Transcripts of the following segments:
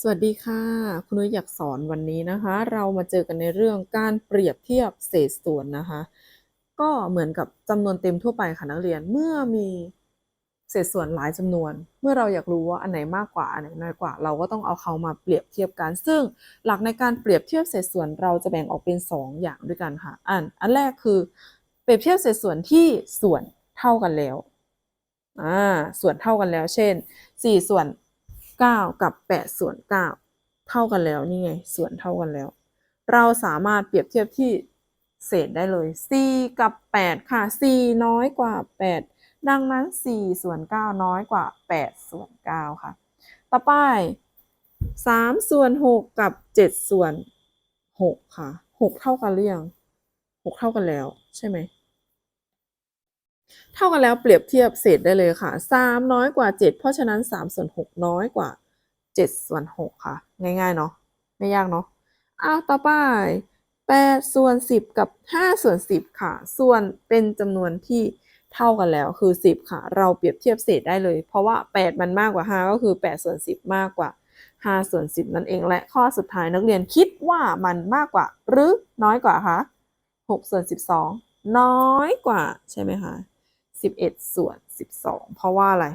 สวัสดีค่ะ คุณนุ้ยอยากสอนวันนี้นะคะ เรามาเจอกันในเรื่องการเปรียบเทียบเศษส่วนนะคะ ก็เหมือนกับจำนวนเต็มทั่วไปค่ะนักเรียนเมื่อมีเศษส่วนหลายจำนวน เมื่อเราอยากรู้ว่าอันไหนมากกว่าอันไหนน้อยกว่า เราก็ต้องเอาเขามาเปรียบเทียบกัน ซึ่งหลักในการเปรียบเทียบเศษส่วนเราจะแบ่งออกเป็น 2 อย่างด้วยกันค่ะอันอันแรกคือเปรียบเทียบเศษส่วนที่ส่วนเท่ากันแล้วอ่าส่วนเท่ากันแล้ว เช่น 4 ส่วน 9กับ8ส่วน9เท่ากันแล้วนี่ไง ส่วนเท่ากันแล้ว เราสามารถเปรียบเทียบที่เศษได้เลย 4 กับ 8 ค่ะ 4 น้อยกว่า 8 ดังนั้น 4 ส่วน 9 น้อยกว่า 8 ส่วน 9 ค่ะ ต่อไป 3 ส่วน 6 กับ 7 ส่วน 6 ค่ะ 6 เท่ากันหรือยัง 6 เท่ากันแล้ว ใช่ไหม เท่ากันแล้วเปรียบเทียบเศษได้เลยค่ะ 3 น้อยกว่า 7 เพราะฉะนั้น3ส่วน6น้อยกว่า7ส่วน6ค่ะ ง่ายๆเนาะไม่ยากเนาะอ้าวต่อไป8ส่วน10 กับ 5 ส่วน 10 ค่ะ ส่วนเป็นจำนวนที่เท่ากันแล้วคือ 10 ค่ะ เราเปรียบเทียบเศษได้เลย เพราะว่า 8 มันมากกว่า 5 ก็คือ 8 ส่วน 10 มากกว่า 5 ส่วน 10 นั่นเองและข้อสุดท้ายนักเรียนคิดว่ามันมากกว่า หรือน้อยกว่าคะ6ส่วน 12 น้อยกว่าใช่ไหมคะ 11ส่วน12เพราะว่าอะไร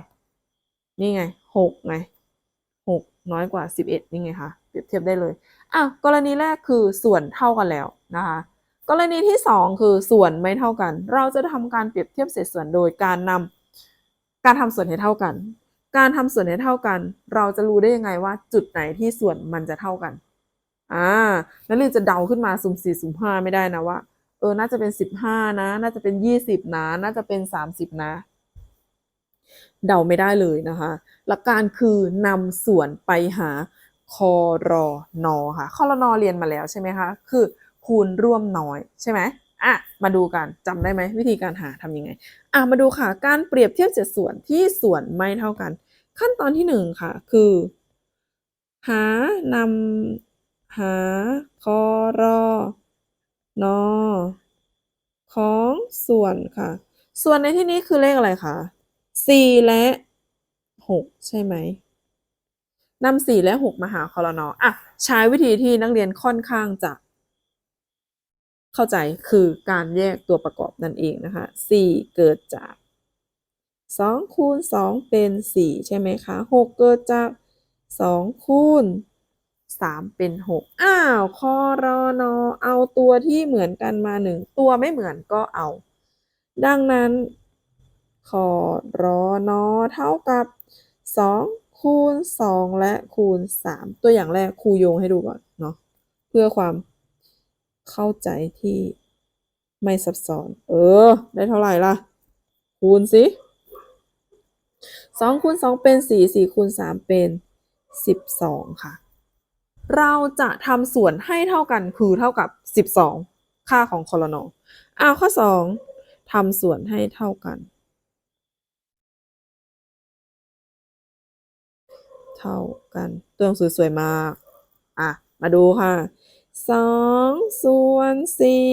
นี่ไง6ไง6น้อยกว่า11นี่ไงคะเปรียบเทียบได้เลยอะกรณีแรกคือส่วนเท่ากันแล้วนะคะกรณีที่2คือส่วนไม่เท่ากัน เราจะทำการเปรียบเทียบเศษส่วนโดยการนำการทำส่วนให้เท่ากัน การทำส่วนให้เท่ากัน เราจะรู้ได้ยังไงว่าจุดไหนที่ส่วนมันจะเท่ากันอ่านักเรียจะเดาขึ้นมาสุ่มสี่สุ่มห้าไม่ได้นะว่า เออ น่าจะเป็นสิบห้านะ น่าจะเป็นยี่สิบนะ น่าจะเป็นสามสิบนะ เดาไม่ได้เลยนะคะ หลักการคือนำส่วนไปหาคอรอนอค่ะคอรอนอเรียนมาแล้วใช่ไหมคะ คือคูณร่วมน้อยใช่ไหมอะ มาดูกันจำได้ไหมวิธีการหาทำยังไง อะ มาดูค่ะ การเปรียบเทียบเศษส่วนที่ส่วนไม่เท่ากัน ขั้นตอนที่หนึ่งค่ะ คือ หานำหาคอรอ นอของส่วนค่ะ ส่วนในที่นี้คือเลขอะไรคะสี่และหกใช่ไหมนำสี่และหกมาหาคอรนออะ ใช้วิธีที่นักเรียนค่อนข้างจะ เข้าใจคือการแยกตัวประกอบนั่นเองนะคะสี่เกิดจากสองคูณสองเป็นสี่ใช่ไหมคะหกเกิดจากสองคูณ สามเป็นหกอ้าวคอรอนอเอาตัวที่เหมือนกันมาหนึ่งตัวไม่เหมือนก็เอา ดังนั้นคอรอนอเท่ากับสองคูณสองและคูณสามตัวอย่างแรกครูโยงให้ดูก่อนเนาะเพื่อความเข้าใจที่ไม่ซับซ้อน เออ ได้เท่าไหร่ล่ะ คูณสิสองคูณสองเป็นสี่สี่คูณสามเป็นสิบสองค่ะ เราจะทำส่วนให้เท่ากันคือเท่ากับสิบสองค่าของคอรนออ้าข้อสองทำส่วนให้เท่ากัน เท่ากัน ตัวหนังสือสวยมาก อะ มาดูค่ะสองส่วนสี่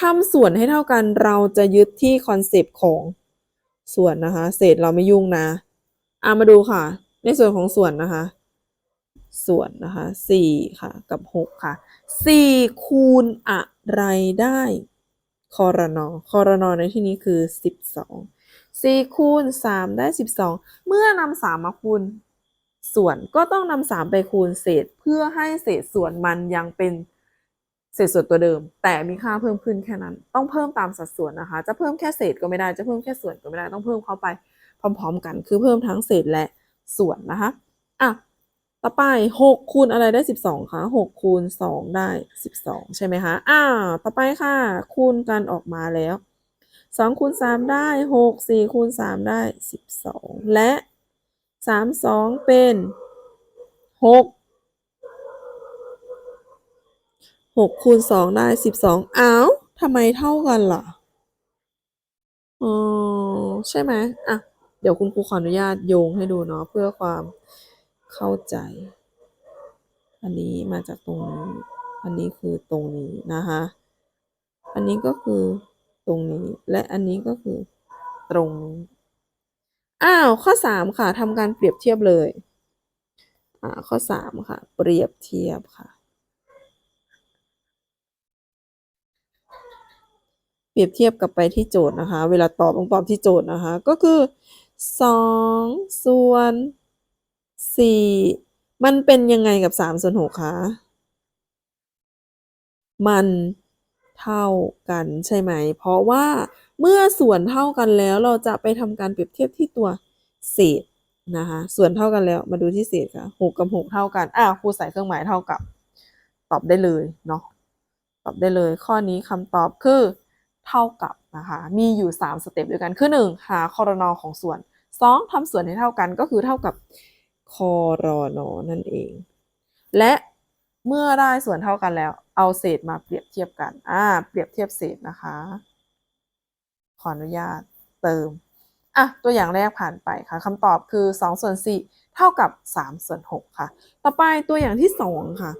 ทำส่วนให้เท่ากันเราจะยึดที่คอนเซปต์ของส่วนนะคะ เศษเราไม่ยุ่งนะ อะ มาดูค่ะ ในส่วนของส่วนนะคะ ส่วนนะคะสี่ค่ะกับหกค่ะสี่คูณอะไรได้คอรนอคอรนอในที่นี้คือสิบสองสี่คูณสามได้สิบสองเมื่อนำสามมาคูณส่วนก็ต้องนำสามไปคูณเศษเพื่อให้เศษส่วนมันยังเป็นเศษส่วนตัวเดิม แต่มีค่าเพิ่มขึ้นแค่นั้น ต้องเพิ่มตามสัดส่วนนะคะ จะเพิ่มแค่เศษก็ไม่ได้จะเพิ่มแค่ส่วนก็ไม่ได้ต้องเพิ่มเข้าไปพร้อม ๆ กัน คือเพิ่มทั้งเศษและส่วนนะคะอะ ต่อไปหกคูณอะไรได้สิบสองคะหกคูณสองได้สิบสองใช่ไหมคะอ่าต่อไปค่ะ คูณกันออกมาแล้วสองคูณสามได้หกสี่คูณสามได้สิบสองและสามสองเป็นหกหกคูณสองได้สิบสองอ้าวทำไมเท่ากันล่ะอ๋อใช่ไหมอะ เดี๋ยวคุณครูขออนุญาตโยงให้ดูเนาะเพื่อความ เข้าใจ อันนี้มาจากตรงนี้ อันนี้คือตรงนี้นะคะ อันนี้ก็คือตรงนี้ และอันนี้ก็คือตรงนี้ อ้าว ข้อสามค่ะทำการเปรียบเทียบเลย อ่า ข้อสามค่ะ เปรียบเทียบค่ะ เปรียบเทียบกลับไปที่โจทย์นะคะ เวลาตอบต้องตอบที่โจทย์นะคะ ก็คือสองส่วน สี่มันเป็นยังไงกับสามส่วนหกคะมันเท่ากันใช่ไหม เพราะว่าเมื่อส่วนเท่ากันแล้วเราจะไปทำการเปรียบเทียบที่ตัวเศษนะคะส่วนเท่ากันแล้วมาดูที่เศษค่ะหกกับหกเท่ากันอะครูใส่เครื่องหมายเท่ากับ ตอบได้เลยเนาะตอบได้เลย ข้อนี้คำตอบคือเท่ากับนะคะมีอยู่ 3 สเต็ปด้วยกันคือ 1 หาคอรนอของส่วน 2ทำส่วนให้เท่ากันก็คือเท่ากับ คอรนอนั่นเอง และเมื่อได้ส่วนเท่ากันแล้ว เอาเศษมาเปรียบเทียบกันอ่าเปรียบเทียบเศษนะคะ ขออนุญาตเติมอะตัวอย่างแรกผ่านไปค่ะคำตอบคือ2ส่วน4เท่ากับ3ส่วน6ค่ะ ต่อไปตัวอย่างที่2ค่ะ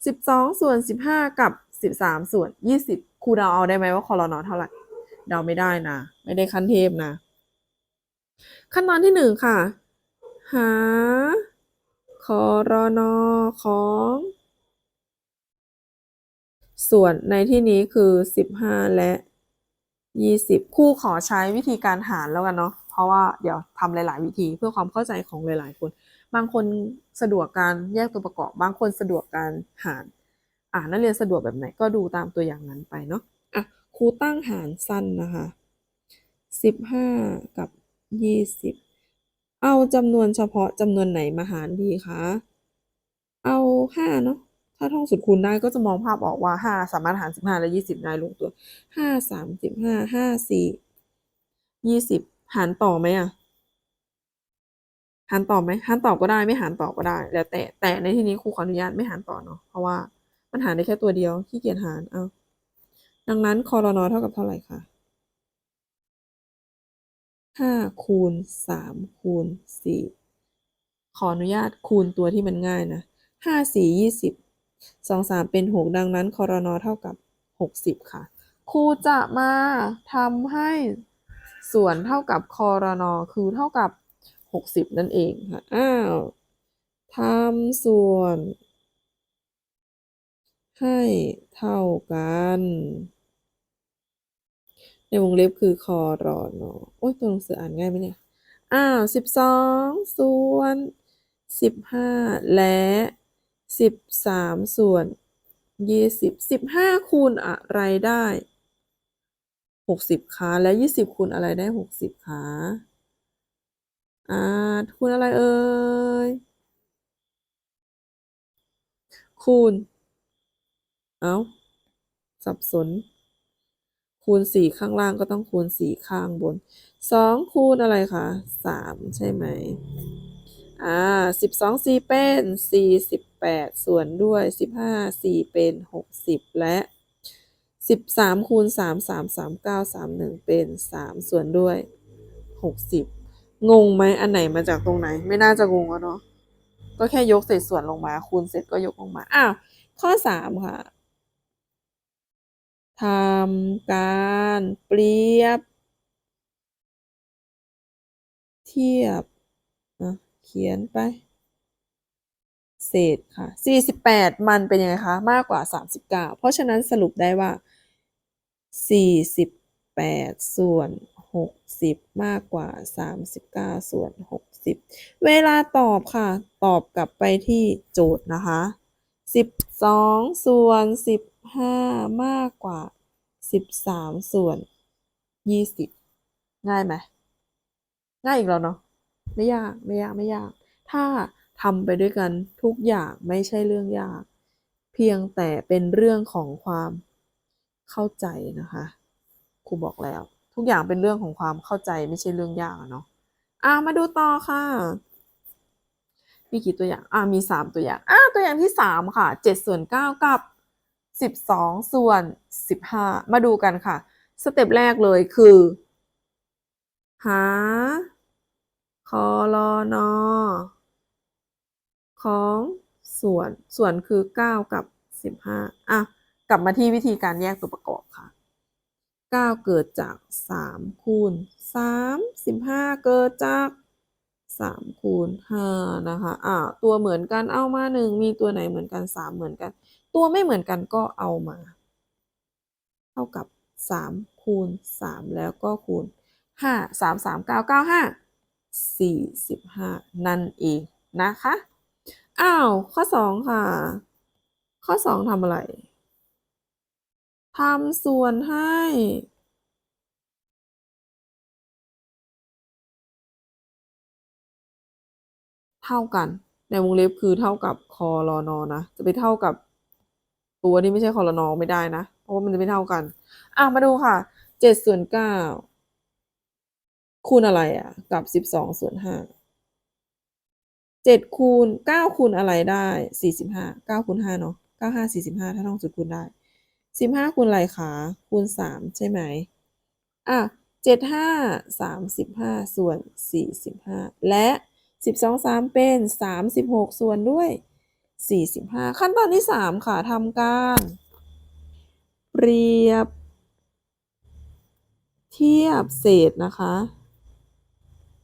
12ส่วน15 กับ 13 ส่วน 20ครูเดาเอาได้ไหมว่าคอรนอเท่าไหร่เดาไม่ได้นะ ไม่ได้ขั้นเทพนะ ขั้นตอนที่ 1 ค่ะ หา คอรนอของ ส่วนในที่นี้คือ 15 และ 20ครูขอใช้วิธีการหารแล้วกันเนาะเพราะว่าเดี๋ยวทำหลาย ๆ วิธีเพื่อความเข้าใจของหลาย ๆ คน บางคนสะดวกการแยกตัวประกอบ บางคนสะดวกการหาร อ่านักเรียนสะดวกแบบไหนก็ดูตามตัวอย่างนั้นไปเนาะอะครูตั้งหารสั้นนะคะ 15 กับ 20 เอาจำนวนเฉพาะจำนวนไหนมาหารดีคะ เอา5เนาะ ถ้าท่องสูตรคูณได้ก็จะมองภาพออกว่า5สามารถหาร15และ20ได้ลงตัว5 35 5 4 20หารต่อไหมอะหารต่อไหมหารต่อก็ได้ไม่หารต่อก็ได้ แล้วแต่แต่ในที่นี้ครูขออนุญาตไม่หารต่อเนาะเพราะว่ามันหารได้แค่ตัวเดียวขี้เกียจหารเอาดังนั้นคอรนอเท่ากับเท่าไหร่คะ 5คูณ3คูณ4ขออนุญาตคูณตัวที่มันง่ายนะ5 4 20 2 3เป็น6ดังนั้นคอรนอเท่ากับ60ค่ะ ครูจะมาทำให้ส่วนเท่ากับคอรนอคือเท่ากับ60นั่นเองค่ะอ้าวทำส่วน ให้เท่ากัน ในวงเล็บคือคอรอนอโอ้ยตัวหนังสืออ่านง่ายไหมเนี่ย อ้าวสิบสองส่วนสิบห้าและสิบสามส่วนยี่สิบสิบห้าคูณอะไรได้หกสิบคะและยี่สิบคูณอะไรได้หกสิบคะอ่าคูณอะไรเอ่ยคูณ เอาสับสน คูณสี่ข้างล่างก็ต้องคูณสี่ข้างบนสองคูณอะไรคะสามใช่ไหมอ่าสิบสองสี่เป็นสี่สิบแปดส่วนด้วยสิบห้าสี่เป็นหกสิบและสิบสามคูณสามสามสามเก้าสามหนึ่งเป็นสามส่วนด้วยหกสิบงงไหมอันไหนมาจากตรงไหน ไม่น่าจะงงอะเนาะก็แค่ยกเศษส่วนลงมา คูณเสร็จก็ยกลงมา อ้าว ข้อสามค่ะ ทำการเปรียบ เทียบอะเขียนไป เศษค่ะ 48 มันเป็นยังไงคะ มากกว่า 39 เพราะฉะนั้นสรุปได้ว่า 48 ส่วน 60 มากกว่า 39 ส่วน 60 เวลาตอบค่ะ ตอบกลับไปที่โจทย์นะคะ 12 ส่วน 15มากกว่า13ส่วน20ง่ายไหมง่ายอีกแล้วเนาะไม่ยากไม่ยากไม่ยาก ถ้าทำไปด้วยกันทุกอย่างไม่ใช่เรื่องยาก เพียงแต่เป็นเรื่องของความเข้าใจนะคะครูบอกแล้ว ทุกอย่างเป็นเรื่องของความเข้าใจไม่ใช่เรื่องยากเนาะอ่ามาดูต่อค่ะ มีกี่ตัวอย่างอ่ามีสามตัวอย่างอ่าตัวอย่างที่สามค่ะเจ็ดส่วนเก้ากับ สิบสองส่วนสิบห้ามาดูกันค่ะ สเต็ปแรกเลยคือ หาคอรอนอของส่วน ส่วนคือ 9 กับ 15 อะ กลับมาที่วิธีการแยกตัวประกอบค่ะ 9 เกิดจาก 3 คูณ 3 15 เกิดจาก สามคูณห้านะคะอ่าตัวเหมือนกันเอามาหนึ่งมีตัวไหนเหมือนกันสามเหมือนกัน ตัวไม่เหมือนกันก็เอามา เท่ากับสามคูณสามแล้วก็คูณห้าสามสามเก้าเก้าห้าสี่สิบห้านั่นเองนะคะอ้าวข้อสองค่ะ ข้อสองทำอะไรทำส่วนให้ เท่ากัน ในวงเล็บคือเท่ากับคอรอนอนะจะไปเท่ากับตัวที่ไม่ใช่คอรนอไม่ได้นะ เพราะว่ามันจะไม่เท่ากัน อะมาดูค่ะเจ็ดส่วนเก้าคูณอะไรอะ กับสิบสองส่วนห้าเจ็ดคูณเก้าคูณอะไรได้สี่สิบห้าเก้าคูณห้าเนาะเก้าห้าสี่สิบห้าถ้าท่องจุดคูณได้สิบห้าคูณอะไรคะคูณสามใช่ไหมอะเจ็ดห้าสามสิบห้าส่วนสี่สิบห้าและ สิบสองสามเป็นสามสิบหกส่วนด้วยสี่สิบห้าขั้นตอนที่สามค่ะทำการ เปรียบ เทียบเศษนะคะ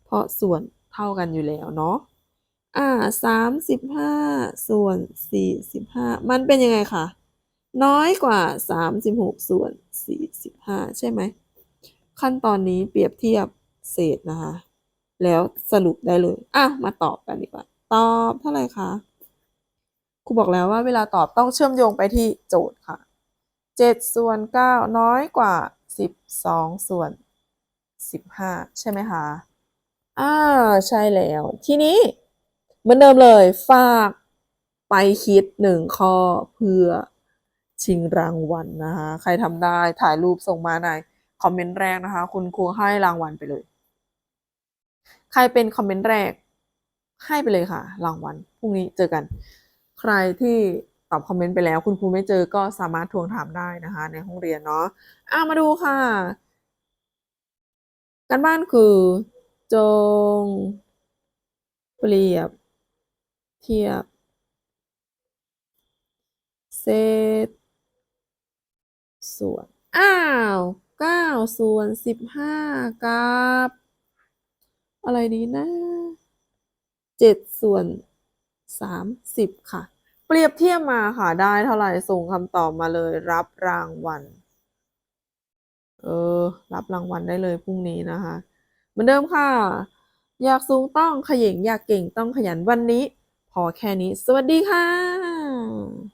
เพราะส่วนเท่ากันอยู่แล้วเนาะอ่าสามสิบห้าส่วนสี่สิบห้ามันเป็นยังไงคะน้อยกว่าสามสิบหกส่วนสี่สิบห้าใช่ไหม ขั้นตอนนี้เปรียบเทียบเศษนะคะ แล้วสรุปได้เลย อะ มาตอบกันดีกว่า ตอบเท่าไหร่คะ ครูบอกแล้วว่าเวลาตอบต้องเชื่อมโยงไปที่โจทย์ค่ะเจ็ดส่วนเก้าน้อยกว่าสิบสองส่วนสิบห้าใช่ไหมคะ อ่า ใช่แล้ว ทีนี้ เหมือนเดิมเลยฝากไปคิดหนึ่งข้อเพื่อชิงรางวัลนะคะ ใครทำได้ถ่ายรูปส่งมาในคอมเมนต์แรกนะคะ คุณครูให้รางวัลไปเลย ใครเป็นคอมเมนต์แรก ให้ไปเลยค่ะ รางวัลพรุ่งนี้เจอกัน ใครที่ตอบคอมเมนต์ไปแล้ว คุณครูไม่เจอก็สามารถทวงถามได้นะคะ ในห้องเรียนเนาะอะมาดูค่ะ การบ้านคือ จง เปรียบ เทียบ เศษ ส่วน อ้าวเก้าส่วนสิบห้ากับ อะไรดีนะเจ็ดส่วนสามสิบค่ะ เปรียบเทียบมาค่ะ ได้เท่าไหร่ส่งคำตอบมาเลยรับรางวัล เออ รับรางวัลได้เลยพรุ่งนี้นะคะ เหมือนเดิมค่ะ อยากสูงต้องขยันอยากเก่งต้องขยันวันนี้ พอแค่นี้ สวัสดีค่ะ